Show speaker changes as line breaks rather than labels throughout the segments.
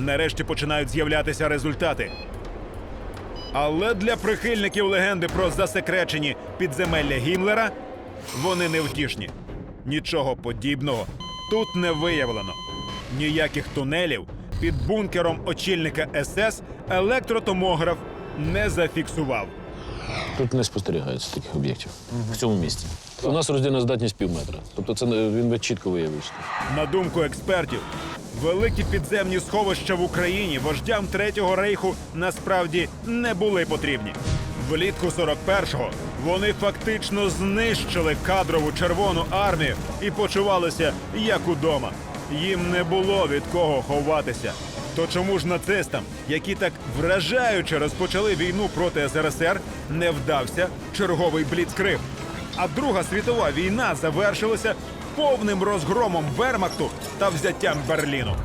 нарешті починають з'являтися результати. Але для прихильників легенди про засекречені підземелля Гімлера вони невтішні. Нічого подібного тут не виявлено. Ніяких тунелів під бункером очільника СС електротомограф не зафіксував.
Тут не спостерігається таких об'єктів в цьому місці. У нас роздільна здатність пів. Тобто це не- він би чітко виявився.
На думку експертів, великі підземні сховища в Україні вождям Третього рейху насправді не були потрібні. Влітку 41-го вони фактично знищили кадрову червону армію і почувалися як удома. Їм не було від кого ховатися. То чому ж нацистам, які так вражаюче розпочали війну проти СРСР, не вдався черговий бліцкриг? А Друга світова війна завершилася повним розгромом Вермахту та взяттям Берліну.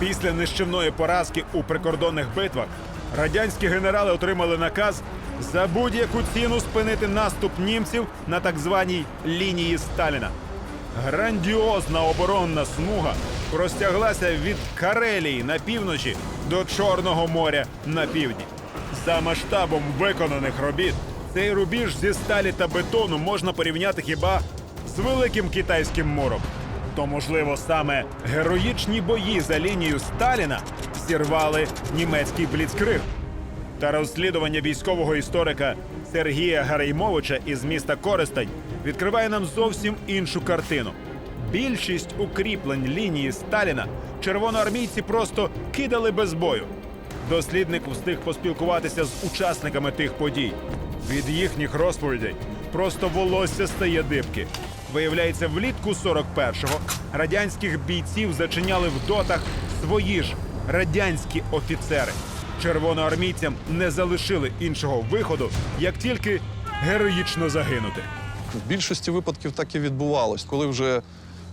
Після нищівної поразки у прикордонних битвах радянські генерали отримали наказ за будь-яку ціну спинити наступ німців на так званій лінії Сталіна. Грандіозна оборонна смуга простяглася від Карелії на півночі до Чорного моря на півдні. За масштабом виконаних робіт цей рубіж зі сталі та бетону можна порівняти хіба з великим китайським муром. То, можливо, саме героїчні бої за лінією Сталіна зірвали німецький бліцкриг. Та розслідування військового історика Сергія Гареймовича із міста Користань відкриває нам зовсім іншу картину. Більшість укріплень лінії Сталіна червоноармійці просто кидали без бою. Дослідник встиг поспілкуватися з учасниками тих подій. Від їхніх розповідей просто волосся стає дибки. Виявляється, влітку 41-го радянських бійців зачиняли в дотах свої ж радянські офіцери. Червоноармійцям не залишили іншого виходу, як тільки героїчно загинути.
В більшості випадків так і відбувалось. Коли вже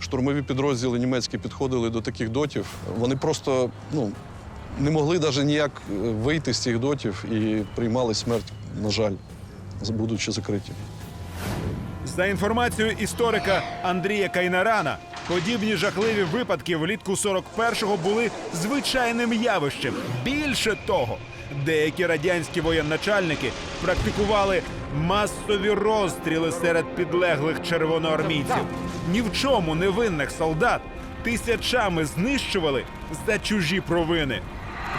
штурмові підрозділи німецькі підходили до таких дотів, вони просто ну, не могли навіть ніяк е, вийти з цих дотів і приймали смерть, на жаль, будучи закриті.
За інформацією історика Андрія Кайнарана, подібні жахливі випадки влітку 41-го були звичайним явищем. Більше того, деякі радянські воєначальники практикували масові розстріли серед підлеглих червоноармійців. Ні в чому невинних солдат тисячами знищували за чужі провини.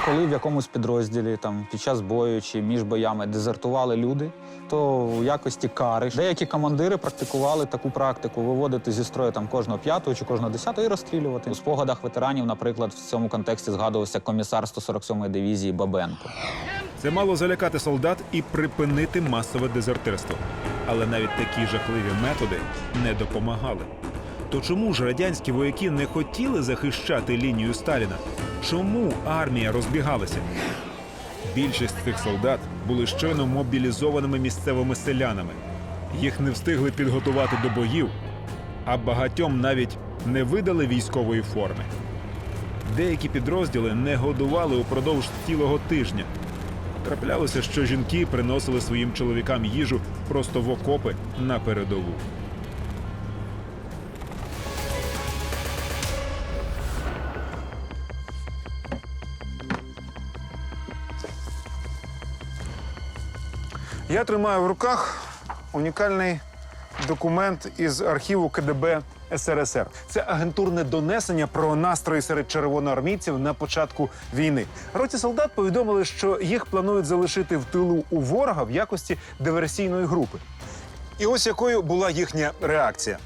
Коли в якомусь підрозділі там під час бою чи між боями дезертували люди, то в якості кари деякі командири практикували таку практику виводити зі строю там кожного п'ятого чи кожного десятого і розстрілювати. У спогадах ветеранів, наприклад, в цьому контексті згадувався комісар 147-ї дивізії Бабенко.
Це мало залякати солдат і припинити масове дезертирство. Але навіть такі жахливі методи не допомагали. То чому ж радянські вояки не хотіли захищати лінію Сталіна? Чому армія розбігалася? Більшість цих солдат були щойно мобілізованими місцевими селянами. Їх не встигли підготувати до боїв, а багатьом навіть не видали військової форми. Деякі підрозділи не годували упродовж цілого тижня. Траплялося, що жінки приносили своїм чоловікам їжу просто в окопи на передову.
Я тримаю в руках унікальний документ із архіву КДБ СРСР. Це агентурне донесення про настрої серед червоноармійців на початку війни. Роті солдат повідомили, що їх планують залишити в тилу у ворога в якості диверсійної групи. І ось якою була їхня реакція.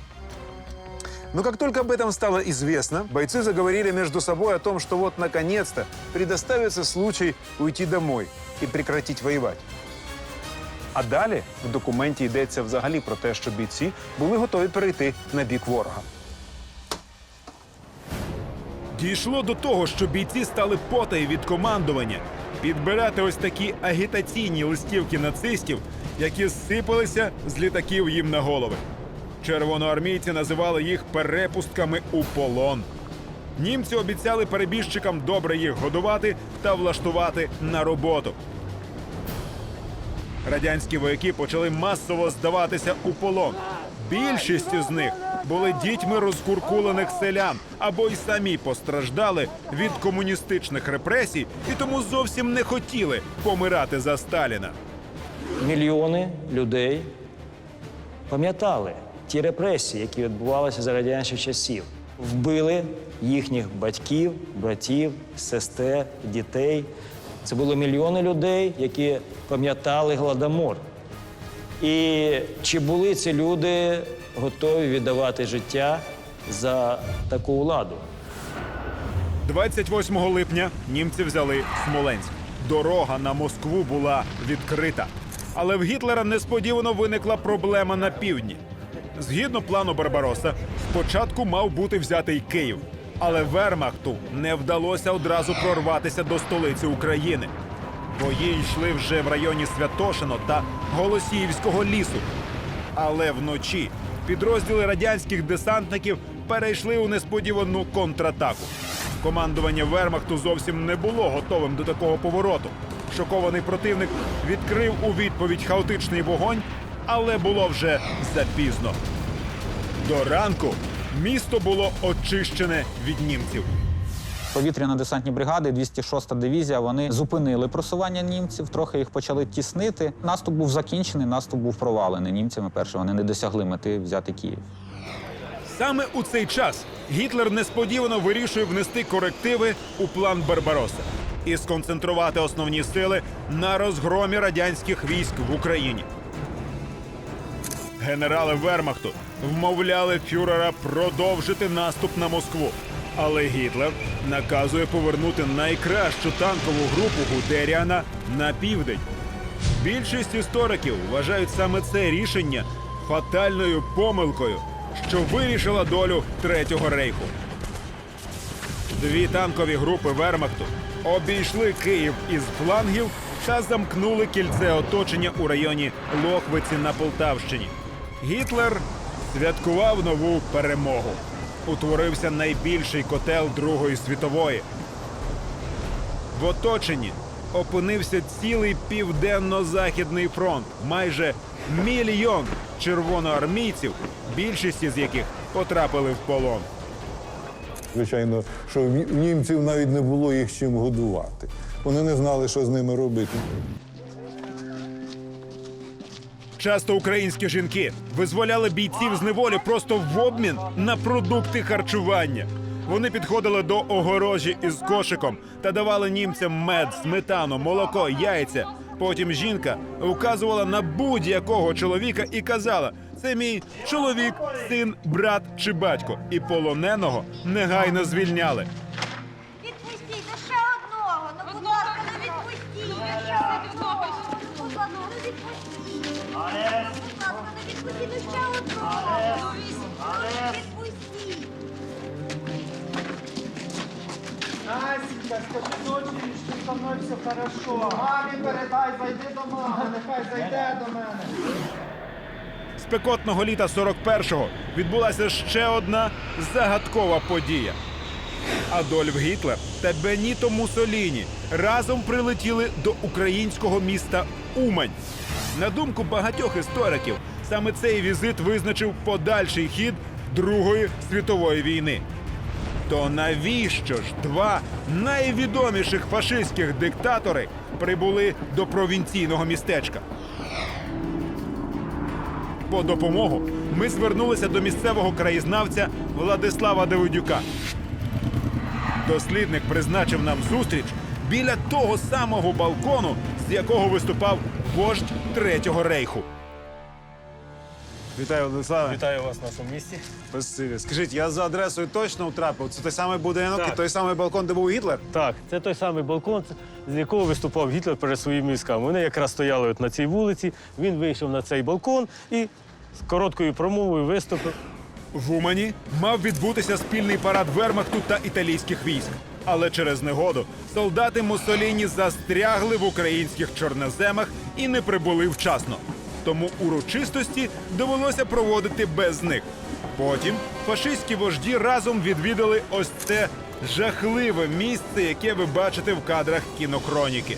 Но как только об этом стало известно, бойцы заговорили между собой о том, что вот наконец-то предоставится случай уйти домой и прекратить воевать. А далі в документі йдеться взагалі про те, що бійці були готові перейти на бік ворога.
Дійшло до того, що бійці стали потай від командування підбирати ось такі агітаційні листівки нацистів, які сипалися з літаків їм на голови. Червоноармійці називали їх перепустками у полон. Німці обіцяли перебіжчикам добре їх годувати та влаштувати на роботу. Радянські вояки почали масово здаватися у полон. Більшість з них були дітьми розкуркулених селян або й самі постраждали від комуністичних репресій і тому зовсім не хотіли помирати за Сталіна.
мільйони людей пам'ятали ті репресії, які відбувалися за радянських часів. Вбили їхніх батьків, братів, сестер, дітей. Це було мільйони людей, які пам'ятали Гладомор. І чи були ці люди готові віддавати життя за таку владу?
28 липня німці взяли Смоленськ. Дорога на Москву була відкрита. Але в Гітлера несподівано виникла проблема на півдні. Згідно плану Барбароса, спочатку мав бути взятий Київ. Але Вермахту не вдалося одразу прорватися до столиці України. Бої йшли вже в районі Святошино та Голосіївського лісу. Але вночі підрозділи радянських десантників перейшли у несподівану контратаку. Командування Вермахту зовсім не було готовим до такого повороту. Шокований противник відкрив у відповідь хаотичний вогонь, але було вже запізно. До ранку місто було очищене від німців.
Повітряно-десантні бригади, 206-та дивізія, вони зупинили просування німців, трохи їх почали тіснити. Наступ був закінчений, наступ був провалений німцями. Перше, вони не досягли мети взяти Київ.
Саме у цей час Гітлер несподівано вирішує внести корективи у план Барбароса і сконцентрувати основні сили на розгромі радянських військ в Україні. Генерали Вермахту вмовляли фюрера продовжити наступ на Москву. Але Гітлер наказує повернути найкращу танкову групу Гудеріана на південь. Більшість істориків вважають саме це рішення фатальною помилкою, що вирішила долю Третього рейху. Дві танкові групи Вермахту обійшли Київ із флангів та замкнули кільце оточення у районі Лохвиці на Полтавщині. Гітлер святкував нову перемогу. Утворився найбільший котел Другої світової. В оточенні опинився цілий південно-західний фронт, майже мільйон червоноармійців, більшість із яких потрапили в полон.
Звичайно, що німців навіть не було їх чим годувати. Вони не знали, що з ними робити.
Часто українські жінки визволяли бійців з неволі просто в обмін на продукти харчування. Вони підходили до огорожі із кошиком та давали німцям мед, сметану, молоко, яйця. Потім жінка указувала на будь-якого чоловіка і казала: це мій чоловік, син, брат чи батько. І полоненого негайно звільняли.
Скажи дочері, що со мною все хорошо. Мамі передай, зайди до мами, нехай зайде до мене.
спекотного літа 41-го відбулася ще одна загадкова подія. Адольф Гітлер та Беніто Муссоліні разом прилетіли до українського міста Умань. На думку багатьох істориків, саме цей візит визначив подальший хід Другої світової війни. То навіщо ж два найвідоміших фашистських диктатори прибули до провінційного містечка? По допомогу ми звернулися до місцевого краєзнавця Владислава Давидюка. Дослідник призначив нам зустріч біля того самого балкону, з якого виступав вождь Третього рейху.
Вітаю, Владиславе.
Вітаю вас в нашому місті.
Спасибі. Скажіть, я за адресою точно втрапив. Це той самий будинок
Так.
і той самий балкон, де був Гітлер?
Так, це той самий балкон, з якого виступав Гітлер перед своїми військами. Вони якраз стояли от на цій вулиці. Він вийшов на цей балкон і з короткою промовою виступив.
В Умані мав відбутися спільний парад Вермахту та італійських військ. Але через негоду солдати Муссоліні застрягли в українських чорноземах і не прибули вчасно. Тому урочистості довелося проводити без них. Потім фашистські вожді разом відвідали ось це жахливе місце, яке ви бачите в кадрах кінохроніки.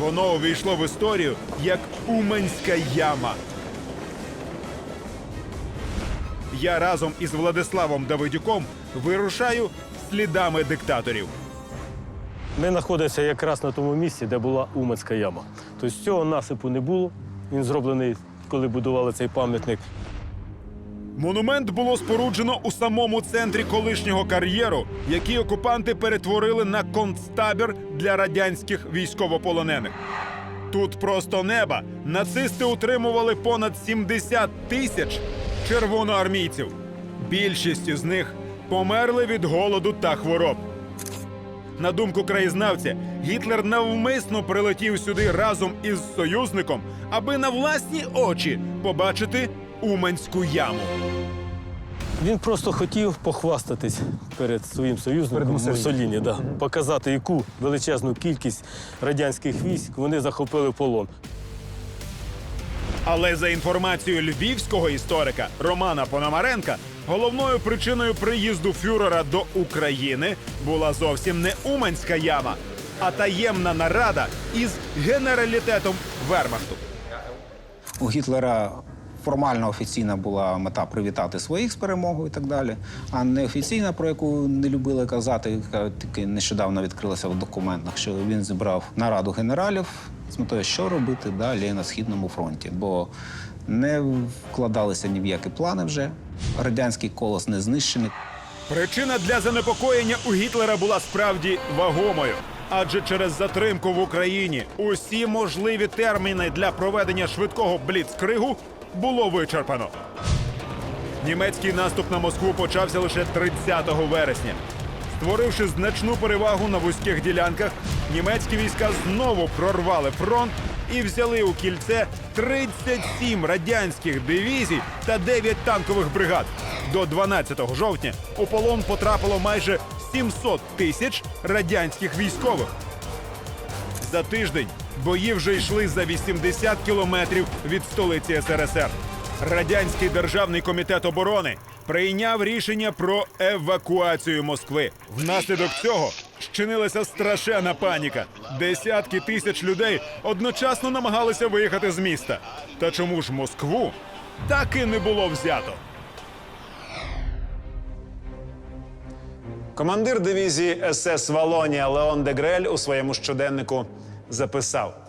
Воно увійшло в історію як Уманська яма. я разом із Владиславом Давидюком вирушаю слідами диктаторів.
Ми знаходимося якраз на тому місці, де була Уманська яма. Тобто цього насипу не було. Він зроблений, коли будували цей пам'ятник.
Монумент було споруджено у самому центрі колишнього кар'єру, який окупанти перетворили на концтабір для радянських військовополонених. Тут просто неба нацисти утримували понад 70 тисяч червоноармійців. Більшість із них померли від голоду та хвороб. На думку краєзнавця, Гітлер навмисно прилетів сюди разом із союзником, аби на власні очі побачити Уманську яму.
Він просто хотів похвастатись перед своїм союзником Муссоліні, да. показати, яку величезну кількість радянських військ вони захопили в полон.
Але за інформацією львівського історика Романа Пономаренка, головною причиною приїзду фюрера до України була зовсім не Уманська яма, а таємна нарада із генералітетом Вермахту.
У Гітлера формально офіційна була мета привітати своїх з перемогою і так далі. А неофіційна, про яку не любили казати, яка тільки нещодавно відкрилася в документах, що він зібрав нараду генералів з метою, що робити далі на східному фронті, бо не вкладалися ні в які плани вже. Радянський колос не знищений.
Причина для занепокоєння у Гітлера була справді вагомою. Адже через затримку в Україні усі можливі терміни для проведення швидкого бліцкригу було вичерпано. Німецький наступ на Москву почався лише 30 вересня. Створивши значну перевагу на вузьких ділянках, німецькі війська знову прорвали фронт і взяли у кільце 37 радянських дивізій та 9 танкових бригад. До 12 жовтня у полон потрапило майже 700 тисяч радянських військових. За тиждень бої вже йшли за 80 кілометрів від столиці СРСР. Радянський державний комітет оборони прийняв рішення про евакуацію Москви. Внаслідок цього щинилася страшенна паніка. Десятки тисяч людей одночасно намагалися виїхати з міста. Та чому ж Москву так і не було взято?
Командир дивізії СС Валонія Леон Дегрель у своєму щоденнику записав: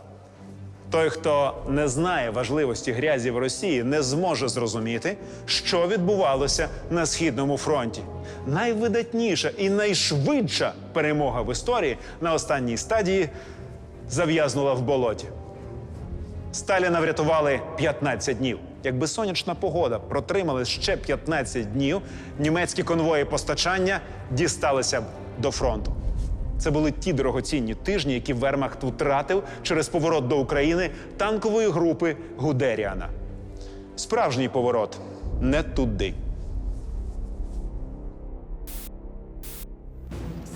той, хто не знає важливості грязі в Росії, не зможе зрозуміти, що відбувалося на східному фронті. Найвидатніша і найшвидша перемога в історії на останній стадії зав'язнула в болоті. Сталіна врятували 15 днів. Якби сонячна погода протрималась ще 15 днів, німецькі конвої постачання дісталися б до фронту. Це були ті дорогоцінні тижні, які Вермахт втратив через поворот до України танкової групи Гудеріана. Справжній поворот не туди.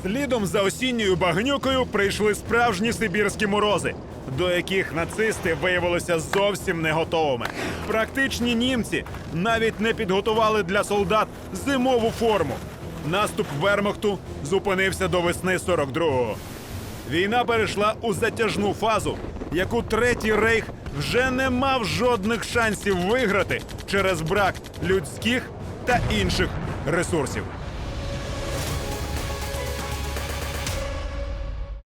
Слідом за осінньою багнюкою прийшли справжні сибірські морози, до яких нацисти виявилися зовсім не готовими. Практичні німці навіть не підготували для солдат зимову форму. Наступ Вермахту зупинився до весни 42-го. Війна перейшла у затяжну фазу, яку третій рейх вже не мав жодних шансів виграти через брак людських та інших ресурсів.